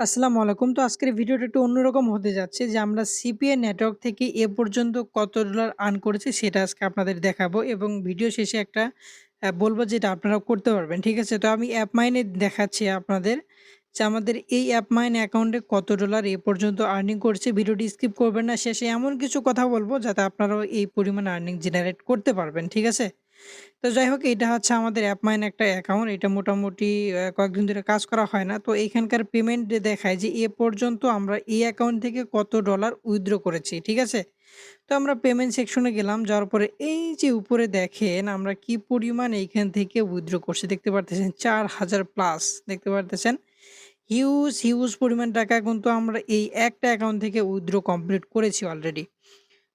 আসসালামু আলাইকুম। তো আজকের ভিডিওটা একটু অন্যরকম হতে যাচ্ছে যে আমরা সিপিএ নেটওয়ার্ক থেকে এ পর্যন্ত কত ডলার আর্ন করেছি সেটা আজকে আপনাদের দেখাবো এবং ভিডিও শেষে একটা বলব যেটা আপনারা করতে পারবেন। ঠিক আছে? তো আমি অ্যাপ মাইনে দেখাচ্ছি আপনাদের যে আমাদের এই অ্যাপ মাইন অ্যাকাউন্টে কত ডলার এ পর্যন্ত আর্নিং করছে ভিডিওটি স্কিপ করবেন না। শেষে এমন কিছু কথা বলব যাতে আপনারাও এই পরিমাণ আর্নিং জেনারেট করতে পারবেন। ঠিক আছে? তো যাই হোক এটা হচ্ছে আমাদের অ্যাপমাইন একটা অ্যাকাউন্ট। এটা মোটামুটি কয়েকদিন ধরে কাজ করা হয় না। তো এখানকার পেমেন্ট দেখায় যে এ পর্যন্ত আমরা এই অ্যাকাউন্ট থেকে কত ডলার উইথড্র করেছি। ঠিক আছে? তো আমরা পেমেন্ট সেকশনে গেলাম। যাওয়ার পরে এই যে উপরে দেখেন আমরা কি পরিমাণ এইখান থেকে উইথড্র করছি দেখতে পারতেছেন ৪,০০০ প্লাস দেখতে পারতেছেন। হিউজ, হিউজ পরিমাণ টাকা কিন্তু আমরা এই একটা অ্যাকাউন্ট থেকে উইথড্র কমপ্লিট করেছি অলরেডি।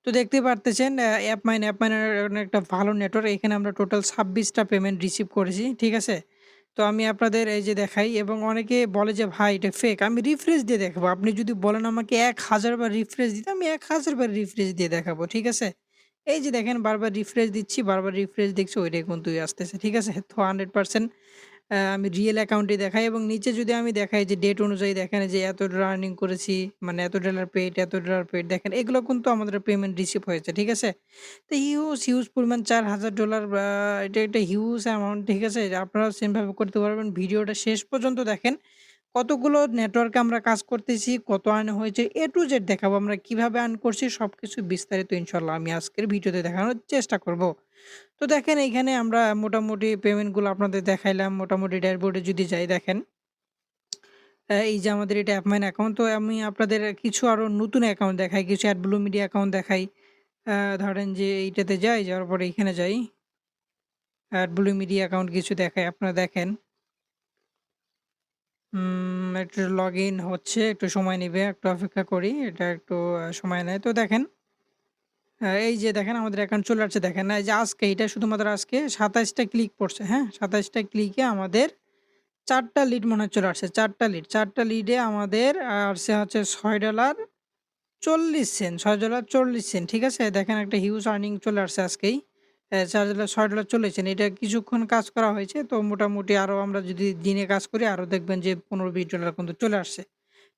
তো দেখতে পারতেছেন অ্যাপ মাইন অ্যাপ মাইনের একটা ভালো নেটওয়ার্ক। এখানে আমরা টোটাল ছাব্বিশটা পেমেন্ট রিসিভ করেছি। ঠিক আছে? তো আমি আপনাদের এই যে দেখাই এবং অনেকে বলে যে ভাই এটা ফেক। আমি রিফ্রেশ দিয়ে দেখাবো। আপনি যদি বলেন আমাকে ১০০০ বার রিফ্রেশ দিতে আমি ১০০০ বার রিফ্রেশ দিয়ে দেখাবো। ঠিক আছে? এই যে দেখেন বারবার রিফ্রেশ দিচ্ছি, বারবার রিফ্রেশ দিচ্ছি ওইটাই কিন্তু আসতেছে। ঠিক আছে? তো 100% আমি রিয়েল অ্যাকাউন্টে দেখাই এবং নিচে যদি আমি দেখাই যে ডেট অনুযায়ী দেখেন যে এত ডলার আর্নিং করেছি, মানে এত ডলার পেইড, এত ডলার পেইড দেখেন এগুলো কিন্তু আমাদের পেমেন্ট রিসিভ হয়েছে। ঠিক আছে? তো হিউজ, হিউজ পরিমাণ $৪,০০০ বা এটা একটা হিউজ অ্যামাউন্ট ঠিক আছে? আপনারাও সেমভাবে করতে পারবেন। ভিডিওটা শেষ পর্যন্ত দেখেন। কতগুলো নেটওয়ার্কে আমরা কাজ করতেছি, কত আর্ন হয়েছে এ টু জেড দেখাবো আমরা কীভাবে আর্ন করছি সব কিছু বিস্তারিত ইনশাল্লাহ আমি আজকের ভিডিওতে দেখানোর চেষ্টা করব। তো দেখেন এইখানে আমরা মোটামুটি পেমেন্টগুলো আপনাদের দেখাইলাম। মোটামুটি ড্যাশবোর্ডে যদি যাই দেখেন এই যে আমাদের এটা অ্যাপমাইন অ্যাকাউন্ট। তো আমি আপনাদের কিছু আরও নতুন অ্যাকাউন্ট দেখাই, কিছু অ্যাডব্লু মিডিয়া অ্যাকাউন্ট দেখাই। ধরেন যে এইটাতে যাই, যাওয়ার পরে এইখানে যাই। অ্যাড ব্লু মিডিয়া অ্যাকাউন্ট কিছু দেখাই, আপনারা দেখেন। একটু লগইন হচ্ছে, একটু সময় নিবে, একটু অপেক্ষা করি। এটা একটু সময় নেয়। তো দেখেন এই যে দেখেন আমাদের অ্যাকাউন্ট চলে আসছে দেখেন। এই যে আজকে এটা শুধুমাত্র আজকে ২৭ টা ক্লিক পড়ছে, হ্যাঁ? ২৭ টা ক্লিকে আমাদের ৪ টা লিড মনে হয় চলে আসছে। ৪ টা লিড। ৪ টা লিডে আমাদের আসছে হচ্ছে $৬.৪০ $৬.৪০ ঠিক আছে? দেখেন একটা হিউজ আর্নিং চলে আসছে আজকেই। অ্যা $৪ $৬.৪০ এটা কিছুক্ষণ কাজ করা হয়েছে। তো মোটামুটি আরও আমরা যদি দিনে কাজ করি আরও দেখবেন যে $১৫-২০ কিন্তু চলে আসছে।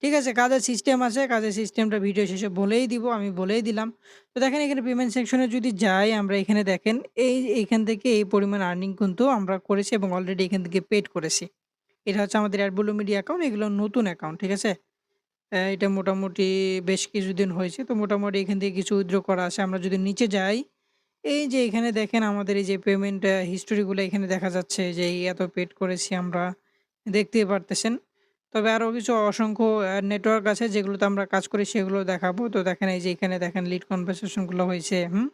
ঠিক আছে? কাজের সিস্টেম আছে। কাজের সিস্টেমটা ভিডিও শেষে বলেই দিব। আমি বলেই দিলাম। তো দেখেন এখানে পেমেন্ট সেকশনে যদি যাই আমরা এখানে দেখেন এই এইখান থেকে এই পরিমাণ আর্নিং কিন্তু আমরা করেছি এবং অলরেডি এখান থেকে পেইড করেছি। এটা হচ্ছে আমাদের অ্যাডব্লু মিডিয়া অ্যাকাউন্ট। এগুলো নতুন অ্যাকাউন্ট। ঠিক আছে? এটা মোটামুটি বেশ কিছুদিন হয়েছে। তো মোটামুটি এখান থেকে কিছু উইথড্র করা আছে। আমরা যদি নিচে যাই, এই যে এখানে দেখেন আমাদের এই যে পেমেন্ট অ্যা হিস্টোরি গুলো এখানে দেখা যাচ্ছে যে এই এত পেড করেছি আমরা। দেখতেই পারতেছেন। তবে আরও কিছু অসংখ্য নেটওয়ার্ক আছে যেগুলোতে আমরা কাজ করি সেগুলো দেখাবো। তো দেখেন এই যে এখানে দেখেন লিড কনভারসেশনগুলো হয়েছে, হুম?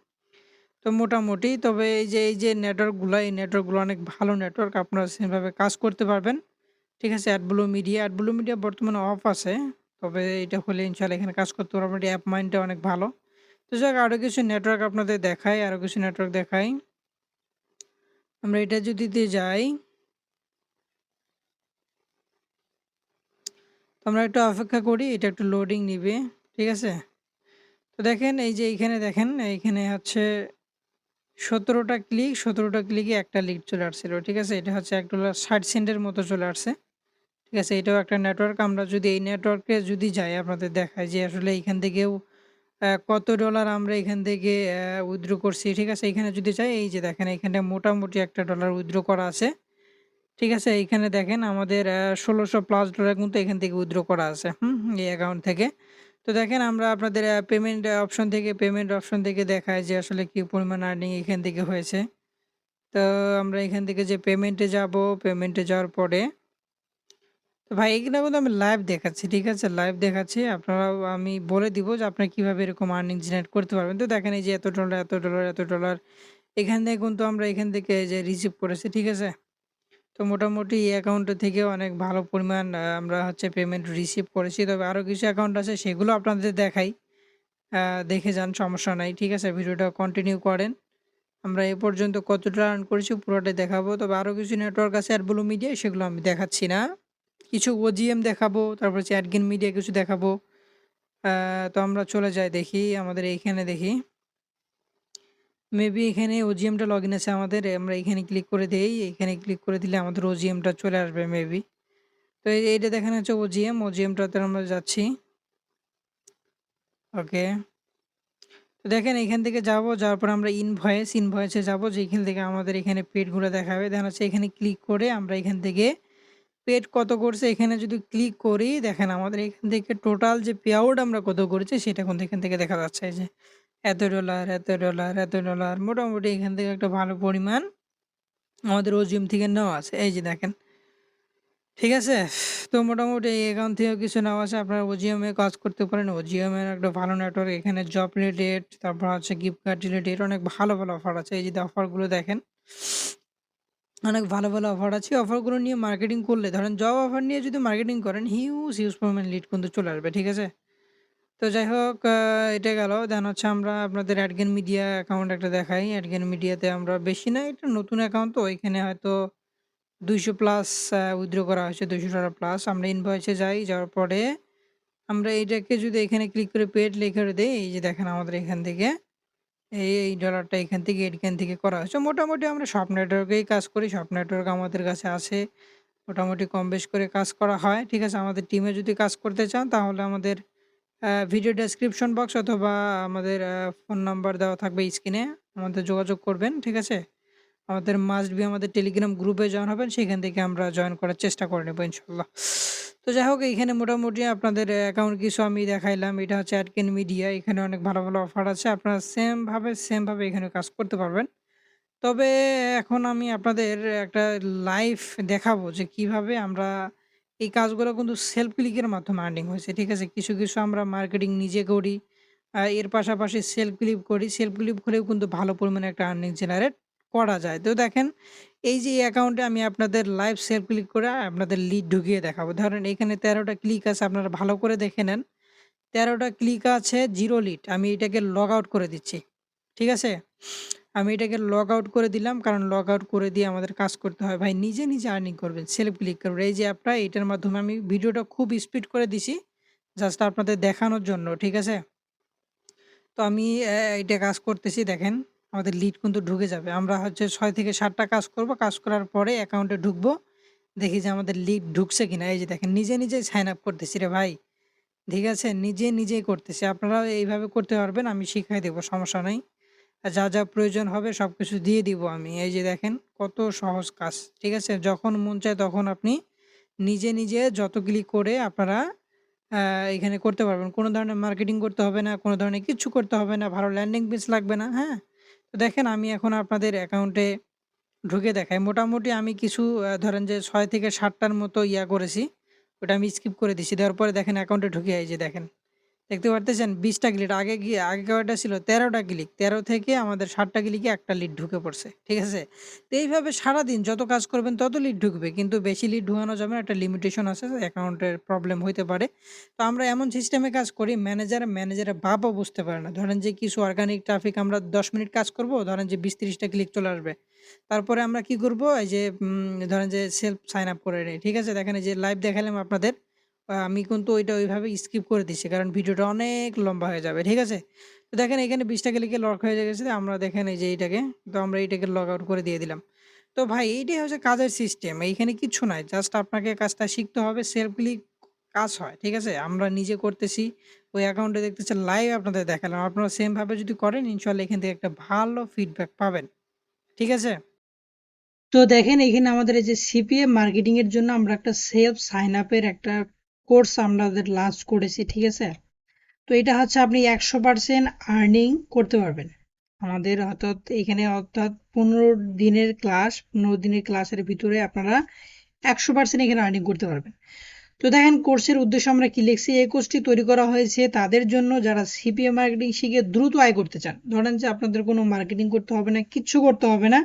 তো মোটামুটি তবে এই যে এই যে নেটওয়ার্কগুলা এই নেটওয়ার্কগুলো অনেক ভালো নেটওয়ার্ক। আপনারা সেভাবে কাজ করতে পারবেন। ঠিক আছে? অ্যাডব্লু মিডিয়া, অ্যাডব্লু মিডিয়া বর্তমানে অফ আছে। তবে এটা হলে ইনশাআল্লাহ এখানে কাজ করতে পারবেন। অ্যাপ মাইন্ডটা অনেক ভালো। তো যাক আরও কিছু নেটওয়ার্ক আপনাদের দেখাই, আরও কিছু নেটওয়ার্ক দেখাই। আমরা এটা যদি দিয়ে যাই আমরা একটু অপেক্ষা করি। এটা একটু লোডিং নিবে। ঠিক আছে? তো দেখেন এই যে এইখানে দেখেন এইখানে হচ্ছে সতেরোটা ক্লিক, সতেরোটা ক্লিকে একটা লিড চলে আসছিল। ঠিক আছে? এটা হচ্ছে $১.৬০ এর মতো চলে আসছে। ঠিক আছে? এটাও একটা নেটওয়ার্ক। আমরা যদি এই নেটওয়ার্কে যদি যাই আপনাদের দেখায় যে আসলে এইখান থেকেও কত ডলার আমরা এখান থেকে অ্যা করছি। ঠিক আছে? এখানে যদি যাই এই যে দেখেন এখানে মোটামুটি একটা ডলার উইথড্র করা আছে। ঠিক আছে? এইখানে দেখেন আমাদের ১৬০০ প্লাস ডলার কিন্তু এখান থেকে উইথড্র করা আছে। হুম? এই অ্যাকাউন্ট থেকে। তো দেখেন আমরা আপনাদের পেমেন্ট অপশন থেকে পেমেন্ট অপশন থেকে দেখাই যে আসলে কি পরিমাণ আর্নিং এখান থেকে হয়েছে। তো আমরা এখান থেকে যে পেমেন্টে যাব, পেমেন্টে যাওয়ার পরে ভাই এখানে কিন্তু আমি লাইভ দেখাচ্ছি। ঠিক আছে? লাইভ দেখাচ্ছি। আপনারাও আমি বলে দিব যে আপনারা কীভাবে এরকম আর্নিং জেনারেট করতে পারবেন। তো দেখেন এই যে এত ডলার, এত ডলার, এত ডলার এখান থেকে কিন্তু আমরা এখান থেকে যে রিসিভ করেছি। ঠিক আছে? তো মোটামুটি এই অ্যাকাউন্টে থেকেও অনেক ভালো পরিমাণ আমরা হচ্ছে পেমেন্ট রিসিভ করেছি। তবে আরও কিছু অ্যাকাউন্ট আছে সেগুলো আপনাদের দেখাই। দেখে যান সমস্যা নাই। ঠিক আছে? ভিডিওটা কন্টিনিউ করেন। আমরা এ পর্যন্ত কতটা আর্ন করেছি পুরোটাই দেখাবো। তবে আরও কিছু নেটওয়ার্ক আছে অ্যাডব্লু মিডিয়া সেগুলো আমি দেখাচ্ছি না। কিছু ওজিএম দেখাবো, তারপর হচ্ছে মিডিয়া কিছু দেখাবো। তো আমরা চলে যাই দেখি আমাদের এইখানে দেখি। মেবি এখানে ওজিএমটা লগইন আছে আমাদের। আমরা এখানে ক্লিক করে দেই। এখানে ক্লিক করে দিলে আমাদের ওজিএমটা চলে আসবে মেবি। তো এই এইটা দেখানো হচ্ছে ওজিএম ওজিএমটাতে আমরা যাচ্ছি ওকে তো দেখেন এখান থেকে যাব যাওয়ার পর আমরা ইনভয়েস ইনভয়েসে যাব যেখান থেকে আমাদের এখানে পেডগুলো দেখাবে দেখা হচ্ছে এখানে ক্লিক করে আমরা এখান থেকে পেড কত করছে এখানে যদি ক্লিক করি, দেখেন আমাদের এখান থেকে টোটাল যে পে আউট আমরা কত করেছি, সেটা কিন্তু এখান থেকে দেখা যাচ্ছে যে এত ডলার এত ডলার এত ডলার মোটামুটি এখান থেকে একটা ভালো পরিমাণ আমাদের ওজিএম থেকে নেওয়া আছে। এই যে দেখেন, ঠিক আছে? তো মোটামুটি অ্যাকাউন্ট থেকেও কিছু নেওয়া আছে, আপনারা ওজিএমে কাজ করতে পারেন। ওজিএমের একটা ভালো নেটওয়ার্ক এখানে জব রিলেটেড তারপর হচ্ছে গিফট কার্ড রিলেটেড অনেক ভালো ভালো অফার আছে। এই যে অফারগুলো দেখেন অনেক ভালো ভালো অফার আছে। অফারগুলো নিয়ে মার্কেটিং করলে, ধরেন জব অফার নিয়ে যদি মার্কেটিং করেন হিউজ হিউজ পরিমাণ লিড কিন্তু চলে আসবে, ঠিক আছে? তো যাই হোক এটা গেল। দেন হচ্ছে আমরা আপনাদের অ্যাডগেন মিডিয়া অ্যাকাউন্ট একটা দেখাই। অ্যাডগেন মিডিয়াতে আমরা বেশি না, এটা নতুন অ্যাকাউন্ট তো এখানে হয়তো দুইশো প্লাস উইথড্র করা হয়েছে, দুইশো টাকা প্লাস আমরা ইনভয়েসে যাই, যাওয়ার পরে আমরা এইটাকে যদি এখানে ক্লিক করে পেড লিখে দিই, এই যে দেখেন আমাদের এখান থেকে। এই এই ডলারটা এখান থেকে এখান থেকে করা হয়েছে মোটামুটি আমরা সব নেটওয়ার্কেই কাজ করি, সব নেটওয়ার্ক আমাদের কাছে আছে। মোটামুটি কম বেশ করে কাজ করা হয়। ঠিক আছে, আমাদের টিমে যদি কাজ করতে চান, তাহলে আমাদের ভিডিও ডেসক্রিপশন বক্স অথবা আমাদের ফোন নাম্বার দেওয়া থাকবে স্ক্রিনে আমাদের যোগাযোগ করবেন, ঠিক আছে? আমাদের মাস্ট বি আমাদের টেলিগ্রাম গ্রুপে জয়েন হবেন, সেখান থেকে আমরা জয়েন করার চেষ্টা করে নেব, ইনশাল্লাহ। তো যাই হোক এইখানে মোটামুটি আপনাদের অ্যাকাউন্ট কিছু আমি দেখাইলাম। এটা হচ্ছে অ্যাডকেন মিডিয়া এখানে অনেক ভালো ভালো অফার আছে। আপনারা সেমভাবে সেমভাবে এখানে কাজ করতে পারবেন। তবে এখন আমি আপনাদের একটা লাইভ দেখাবো যে কীভাবে আমরা এই কাজগুলো কিন্তু সেলফ ক্লিকের মাধ্যমে আর্নিং হয়েছে। ঠিক আছে? কিছু কিছু আমরা মার্কেটিং নিজে করি এর পাশাপাশি সেলফ ক্লিপ করি। সেলফ ক্লিপ করেও কিন্তু ভালো পরিমাণে একটা আর্নিং জেনারেট করা যায়। তো দেখেন, এই যে অ্যাকাউন্টে আমি আপনাদের লাইভ সেলফ ক্লিক করে আপনাদের লিড ঢুকিয়ে দেখাবো। ধরেন, এখানে তেরোটা ক্লিক আছে, আপনারা ভালো করে দেখে নেন। তেরোটা ক্লিক আছে জিরো লিড আমি এটাকে লগ আউট করে দিচ্ছি, ঠিক আছে? আমি এটাকে লগ আউট করে দিলাম, কারণ লগ আউট করে দিয়ে আমাদের কাজ করতে হয়। ভাই, নিজে নিজে আর্নিং করবেন সেলফ ক্লিক করবেন। এই যে অ্যাপটা এটার মাধ্যমে আমি ভিডিওটা খুব স্পিড করে দিছি জাস্ট আপনাদের দেখানোর জন্য, ঠিক আছে? তো আমি এটা কাজ করতেছি, দেখেন। আমাদের লিড কিন্তু ঢুকে যাবে। আমরা হচ্ছে ছয় থেকে সাতটা কাজ করব, কাজ করার পরে অ্যাকাউন্টে ঢুকবো, দেখি যে আমাদের লিড ঢুকছে কিনা। এই যে দেখেন, নিজে নিজেই সাইন আপ করতেছি রে ভাই। ঠিক আছে? নিজে নিজেই করতেছি। আপনারা এইভাবে করতে পারবেন, আমি শিখাই দেবো, সমস্যা নেই। আর যা যা প্রয়োজন হবে সব কিছু দিয়ে দিব আমি। এই যে দেখেন, কত সহজ কাজ। ঠিক আছে? যখন মন চায় তখন আপনি নিজে নিজে যত ক্লিক করে আপনারা এখানে করতে পারবেন। কোনো ধরনের মার্কেটিং করতে হবে না, কোনো ধরনের কিচ্ছু করতে হবে না। ভালো ল্যান্ডিং পেজ লাগবে না হ্যাঁ? দেখেন আমি এখন আপনাদের অ্যাকাউন্টে ঢুকে দেখাই। মোটামুটি আমি কিছু ধরেন যে ছয় থেকে সাতটার মতো ইয়া করেছি। ওটা আমি স্কিপ করে দিছি। দেওয়ার পরে দেখেন অ্যাকাউন্টে ঢুকে এই যে দেখেন। দেখতে পারতেছেন, বিশটা ক্লিক আগে গিয়ে আগে কয়টা ছিল তেরোটা ক্লিক তেরো থেকে আমাদের ষাটটা ক্লিকে একটা লিড ঢুকে পড়ছে, ঠিক আছে? তো এইভাবে সারাদিন যত কাজ করবেন তত লিড ঢুকবে, কিন্তু বেশি লিড ঢুকানো যাবে না, একটা লিমিটেশন আছে, অ্যাকাউন্টের প্রবলেম হইতে পারে। তো আমরা এমন সিস্টেমে কাজ করি ম্যানেজার ম্যানেজারের বাবা বুঝতে পারে না। ধরেন যে কিছু অর্গানিক ট্রাফিক আমরা দশ মিনিট কাজ করব, ধরেন যে বিশ তিরিশটা ক্লিক চলে আসবে। তারপরে আমরা কি করব? এই যে ধরেন যে সেলফ সাইন আপ করে নিই, ঠিক আছে? দেখেন এই যে লাইভ দেখালাম আপনাদের। আমি কিন্তু ওইটা ওইভাবে স্কিপ করে দিচ্ছি। কারণ ভিডিওটা অনেক লম্বা হয়ে যাবে। ঠিক আছে? তো দেখেন এখানে ২০ টা ক্লিকে লক হয়ে গেছে। আমরা দেখেন এই যে এইটাকে, তো আমরা এইটাকে লগ আউট করে দিয়ে দিলাম। তো ভাই এইটাই হচ্ছে কাজের সিস্টেম। এইখানে কিচ্ছু নাই। জাস্ট আপনাকে কাজটা শিখতে হবে। সেলফ ক্লিক কাজ হয়। ঠিক আছে? আমরা নিজে করতেছি। ওই অ্যাকাউন্টে দেখতেছেন লাইভ আপনাদের দেখালাম। আপনারা সেমভাবে যদি করেন ইনশাআল্লাহ এখান থেকে একটা ভালো ফিডব্যাক পাবেন। ঠিক আছে? তো দেখেন এখানে আমাদের এই যে সিপিএম মার্কেটিং এর জন্য আমরা একটা সেলফ সাইন আপের একটা কোর্স আমাদের লঞ্চ করেছি, ঠিক আছে? তো এটা হচ্ছে আপনি একশো পার্সেন্ট আর্নিং করতে পারবেন। আমাদের অর্থাৎ এখানে অর্থাৎ পনেরো দিনের ক্লাস পনেরো দিনের ক্লাসের ভিতরে আপনারা একশো পার্সেন্ট এখানে আর্নিং করতে পারবেন। তো দেখেন, কোর্সের উদ্দেশ্য আমরা কি লিখছি? এই কোর্সটি তৈরি করা হয়েছে তাদের জন্য যারা সিপিএ মার্কেটিং শিখে দ্রুত আয় করতে চান। ধরেন যে আপনাদের কোনো মার্কেটিং করতে হবে না, কিচ্ছু করতে হবে না।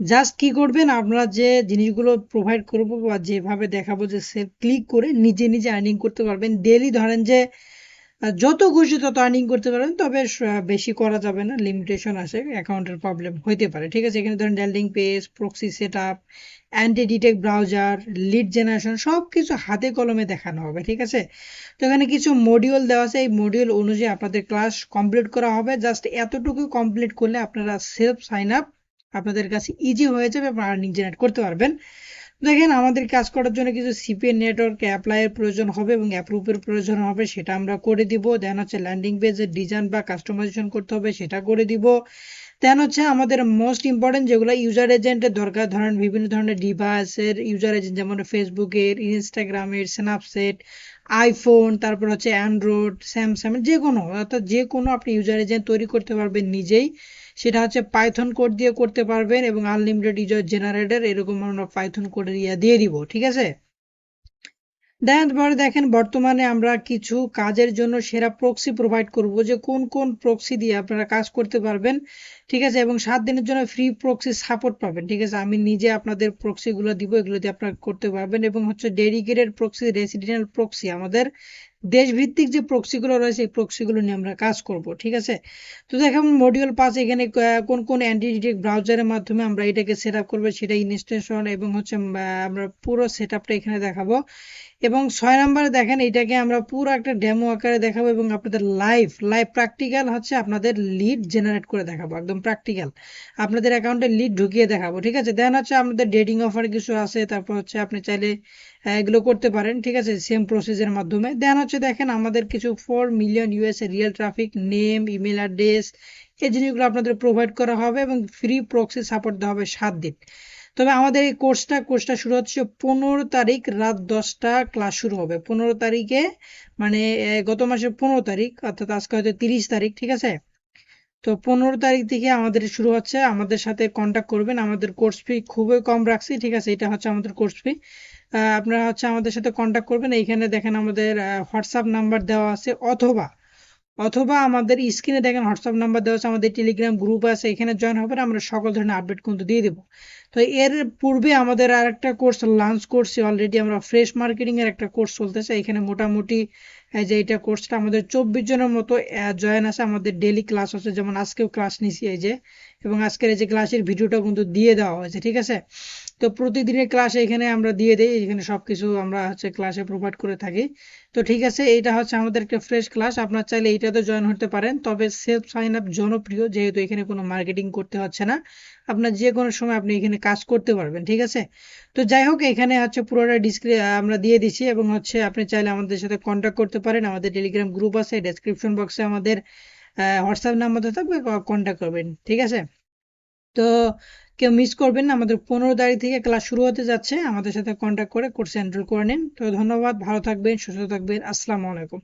জাস্ট কি করবেন? আমরা যে জিনিসগুলো প্রোভাইড করব বা যেভাবে দেখাবো যে সেলফ ক্লিক করে নিজে নিজে আর্নিং করতে পারবেন। ডেলি ধরেন যে যত খুশি তত আর্নিং করতে পারবেন, তবে বেশি করা যাবে না। লিমিটেশন আছে অ্যাকাউন্টের প্রবলেম হইতে পারে। ঠিক আছে? এখানে ধরেন landing page proxy set up anti detect browser lead generation সব কিছু হাতে কলমে দেখানো হবে। ঠিক আছে? তো এখানে কিছু মডিউল দেওয়া আছে। এই মডিউল অনুযায়ী আপনাদের ক্লাস কমপ্লিট করা হবে। জাস্ট এতটুকু কমপ্লিট করলে আপনারা সেলফ সাইন আপ আপনাদের কাছে ইজি হয়ে যাবে এবং আর্নিং জেনারেট করতে পারবেন। দেখেন, আমাদের কাজ করার জন্য কিছু সিপিএ নেটওয়ার্ক অ্যাপ্লাইয়ের প্রয়োজন হবে এবং অ্যাপ্রুভের প্রয়োজন হবে, সেটা আমরা করে দিব। দেন হচ্ছে ল্যান্ডিং পেজের ডিজাইন বা কাস্টমাইজেশন করতে হবে, সেটা করে দিব। দেন হচ্ছে আমাদের মোস্ট ইম্পর্টেন্ট যেগুলো ইউজার এজেন্টের দরকার, ধরেন বিভিন্ন ধরনের ডিভাইসের ইউজার এজেন্ট যেমন ফেসবুকের ইনস্টাগ্রামের স্ন্যাপচ্যাট আইফোন তারপর হচ্ছে অ্যান্ড্রয়েড স্যামসাং যে কোনো অর্থাৎ যে কোনো আপনি ইউজার এজেন্ট তৈরি করতে পারবেন নিজেই। সেটা হচ্ছে পাইথন কোড দিয়ে করতে পারবেন এবং আনলিমিটেড ইউজার জেনারেটর এরকম আমরা পাইথন কোডের ইয়া দিয়ে দিব, ঠিক আছে? দেন পরে দেখেন বর্তমানে আমরা কিছু কাজের জন্য সেরা প্রক্সি প্রোভাইড করব যে কোন কোন প্রক্সি দিয়ে আপনারা কাজ করতে পারবেন, ঠিক আছে? এবং সাত দিনের জন্য ফ্রি প্রক্সি সাপোর্ট পাবেন, ঠিক আছে? আমি নিজে আপনাদের প্রক্সিগুলো দিব, এগুলো দিয়ে আপনারা করতে পারবেন এবং হচ্ছে ডেডিকেটেড প্রক্সি রেসিডেন্টাল প্রক্সি আমাদের দেশভিত্তিক যে প্রক্সিগুলো রয়েছে, এই প্রক্সিগুলো নিয়ে আমরা কাজ করব, ঠিক আছে? তো দেখেন মডিউল পাঁচ এখানে কোন কোন অ্যান্টিডিটেক ব্রাউজারের মাধ্যমে আমরা এটাকে সেট আপ করব, সেটা ইনস্টেশন এবং হচ্ছে আমরা পুরো সেট আপটা এখানে দেখাবো। এবং ছয় নম্বরে দেখেন, এটাকে আমরা পুরো একটা ডেমো আকারে দেখাবো এবং আপনাদের লাইভ লাইভ প্র্যাকটিক্যাল হচ্ছে আপনাদের লিড জেনারেট করে দেখাবো, একদম প্র্যাকটিক্যাল আপনাদের অ্যাকাউন্টে লিড ঢুকিয়ে দেখাবো, ঠিক আছে? দেন হচ্ছে আমাদের ডেটিং অফার কিছু আছে, তারপর হচ্ছে আপনি চাইলে এগুলো করতে পারেন, ঠিক আছে? সেম প্রসেসের মাধ্যমে। দেন হচ্ছে দেখেন, আমাদের কিছু four million US A real traffic name email address এই জিনিসগুলো আপনাদের প্রোভাইড করা হবে এবং ফ্রি প্রক্সি সাপোর্ট দেওয়া হবে সাত দিন। তবে আমাদের এই কোর্সটা কোর্সটা শুরু হচ্ছে পনেরো তারিখ, রাত দশটা ক্লাস শুরু হবে। পনেরো তারিখে মানে গত মাসের পনেরো তারিখ, অর্থাৎ আজকে হয়তো তিরিশ তারিখ, ঠিক আছে? তো পনেরো তারিখ থেকে আমাদের শুরু হচ্ছে। আমাদের সাথে কন্ট্যাক্ট করবেন। আমাদের কোর্স ফি খুবই কম রাখছি, ঠিক আছে? এটা হচ্ছে আমাদের কোর্স ফি আপনারা হচ্ছে আমাদের সাথে কন্ট্যাক্ট করবেন। এইখানে দেখেন আমাদের হোয়াটসঅ্যাপ নাম্বার দেওয়া আছে, অথবা অথবা আমাদের স্ক্রিনে দেখেন হোয়াটসঅ্যাপ নাম্বার দেওয়া আছে, আমাদের টেলিগ্রাম গ্রুপ আছে, এখানে জয়েন হবেন আমরা সকল ধরনের আপডেট কিন্তু দিয়ে দেবো। তো এর পূর্বে আমাদের আর একটা কোর্স লঞ্চ করছি অলরেডি আমরা ফ্রেশ মার্কেটিং এর একটা কোর্স চলতেছে, এখানে মোটামুটি যে এটা কোর্সটা আমাদের চব্বিশ জনের মতো জয়েন আছে, আমাদের ডেলি ক্লাস হচ্ছে যেমন আজকেও ক্লাস নিছি এই যে, এবং আজকের এই যে ক্লাসের ভিডিওটা কিন্তু দিয়ে দেওয়া হয়েছে, ঠিক আছে? তো প্রতিদিনের ক্লাস এখানে আমরা দিয়ে দিই, এখানে সবকিছু আমরা হচ্ছে ক্লাসে প্রোভাইড করে থাকি। তো ঠিক আছে, এইটা হচ্ছে আমাদের একটা ফ্রেশ ক্লাস আপনার চাইলে এইটাতে জয়েন হতে পারেন। তবে সেলফ সাইন আপ জনপ্রিয়, যেহেতু এখানে কোনো মার্কেটিং করতে হচ্ছে না, আপনার যে কোনো সময় আপনি এখানে কাজ করতে পারবেন, ঠিক আছে? তো যাই হোক, এখানে হচ্ছে পুরোটা ডিসক্রি আমরা দিয়ে দিচ্ছি এবং হচ্ছে আপনি চাইলে আমাদের সাথে কন্ট্যাক্ট করতে পারেন। আমাদের টেলিগ্রাম গ্রুপ আছে ডেসক্রিপশন বক্সে আমাদের হোয়াটসঅ্যাপ নাম্বার থাকবে কন্ট্যাক্ট করবেন, ঠিক আছে? তো কেউ মিস করবেন না। আমাদের পনেরো তারিখ থেকে ক্লাস শুরু হতে যাচ্ছে। আমাদের সাথে কন্ট্যাক্ট করে কোর্স এনরোল করে নিন। তো ধন্যবাদ। ভালো থাকবেন, সুস্থ থাকবেন। আসসালামু আলাইকুম।